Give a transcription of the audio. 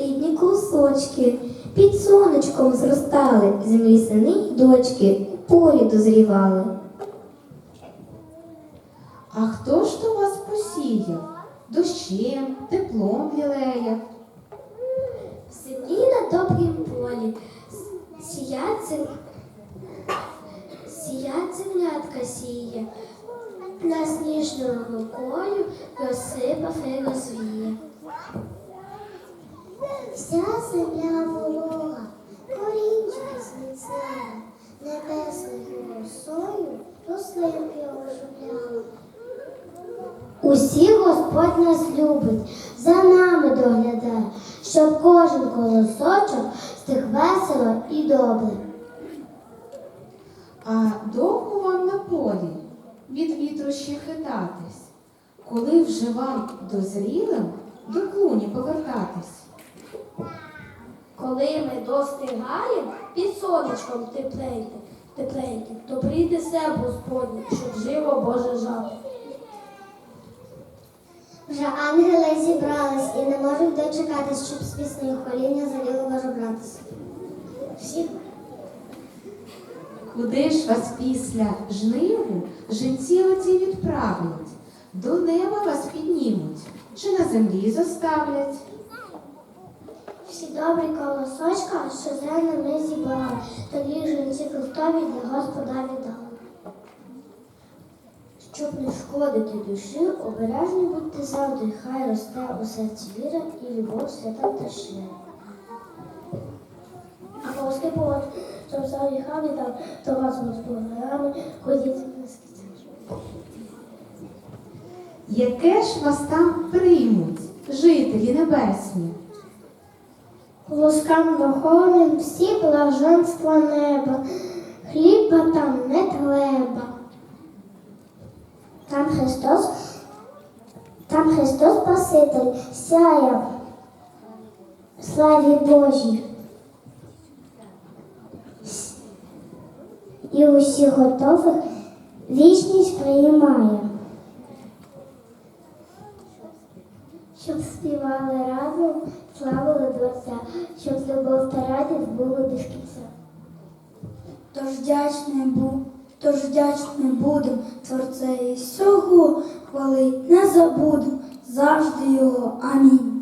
рідні кусочки, під сонечком зростали, землі сини й дочки, у полі дозрівали. А хто ж то вас посіяв? Дощем, теплом лілеяв? В землі на добрім полі зем... землятка сіє, на сніжною рукою розсипав і розвіє. Вся земля волога, корінчики зміцнила, небесною росою рослинки оживляла. Усі Господь нас любить, за нами доглядає, щоб кожен колосочок стих весело і добре. А довго вам на полі від вітру ще хитатись, коли вже вам дозрілим до клуні повертатись? Коли ми достигаємо під сонечком тепленьким, тепленьким, то прийде себе Господнє, щоб жило Боже жало. Вже ангели зібрались і не можуть дочекатись, щоб з піснею хваління заліло Боже братися. Всі Куди ж вас після жниву жінці оці відправлять? До неба вас піднімуть, чи на землі зоставлять? Всі добрі колосочка, що зрано ми зібрали, тоді жінці Христові для Господа віддали. Щоб не шкодити душі, обережні будьте завжди, хай росте у серці віра і любов свята та шле. А колоски повод, щоб за гріха віддав, то вас господарями ходіть на скіця. Яке ж вас там приймуть, жителі небесні? Лускам духовним всі блаженства неба, хліба там не треба. Там Христос, там Христос Спаситель сяє в славі Божій. І усіх готових вічність приймає. Щоб співали разом, славили Творця, щоб любов та радість були до кінця. Тож вдячний був. тож вдячним будем Творцею всього хвалить, не забудем завжди його. Амінь.